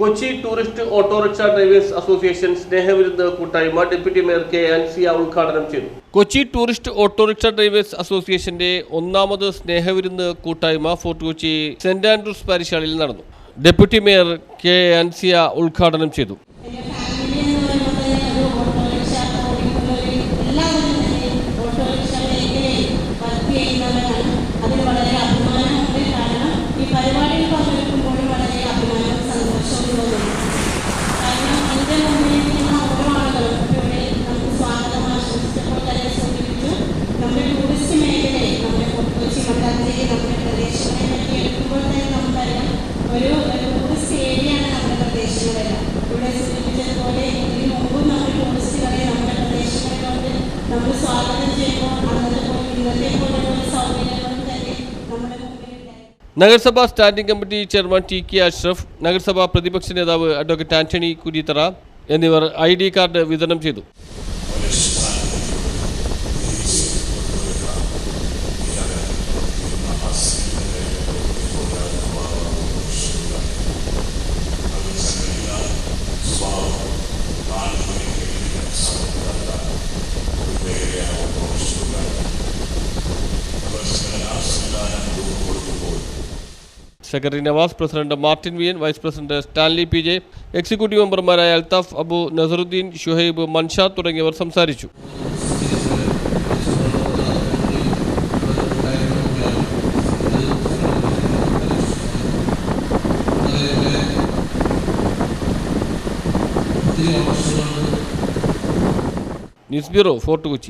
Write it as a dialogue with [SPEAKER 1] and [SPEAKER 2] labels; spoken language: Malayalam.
[SPEAKER 1] Kochi tourist autorickshaw drivers association സ്നേഹവിരുദ്ധ കൂട്ടായ്മ ഡെപ്യൂട്ടി മേയർ കെ ആൻസിയ ഉദ്ഘാടനം ചെയ്തു. കൊച്ചി ടൂറിസ്റ്റ് ഓട്ടോറിക്ഷ ഡ്രൈവേഴ്സ് അസോസിയേഷന്റെ ഒന്നാമത് സ്നേഹവിരുന്ന് കൂട്ടായ്മ ഫോർട്ട് കൊച്ചി സെന്റ് ആൻഡ്രൂസ് പാരിശാലയിൽ നടന്നു. ഡെപ്യൂട്ടി മേയർ കെ ആൻസിയ ഉദ്ഘാടനം ചെയ്തു.
[SPEAKER 2] ഒരു ടൂറിസ്റ്റ് ഏരിയയാണ് നമ്മുടെ പ്രദേശങ്ങളെല്ലാം ഇവിടെ സൂചിപ്പിച്ചതുപോലെ നമ്മൾ ടൂറിസ്റ്റുകളെ നമ്മുടെ നമ്മൾ സ്വാഗതം ചെയ്യുമ്പോൾ അന്നത്തെ പോലെ ഇന്നത്തെ പോലുള്ള ഒരു സൗകര്യങ്ങളും തന്നെ നമ്മുടെ
[SPEAKER 1] നഗരസഭാ standing committee chairman T K Ashraf നഗരസഭാ പ്രതിപക്ഷ നേതാവ് അഡ്വക്കേറ്റ് ആന്റണി കുരിത്തറ എന്നിവർ ഐ ഡി കാർഡ് വിതരണം ചെയ്തു. Secretary Navas president Martin Vian vice president Stanley P J executive മെമ്പർമാരായ അൽത്താഫ് അബു നസറുദ്ദീൻ ഷുഹൈബ് മൻഷാ തുടങ്ങിയവർ സംസാരിച്ചു. News bureau Fort Kochi.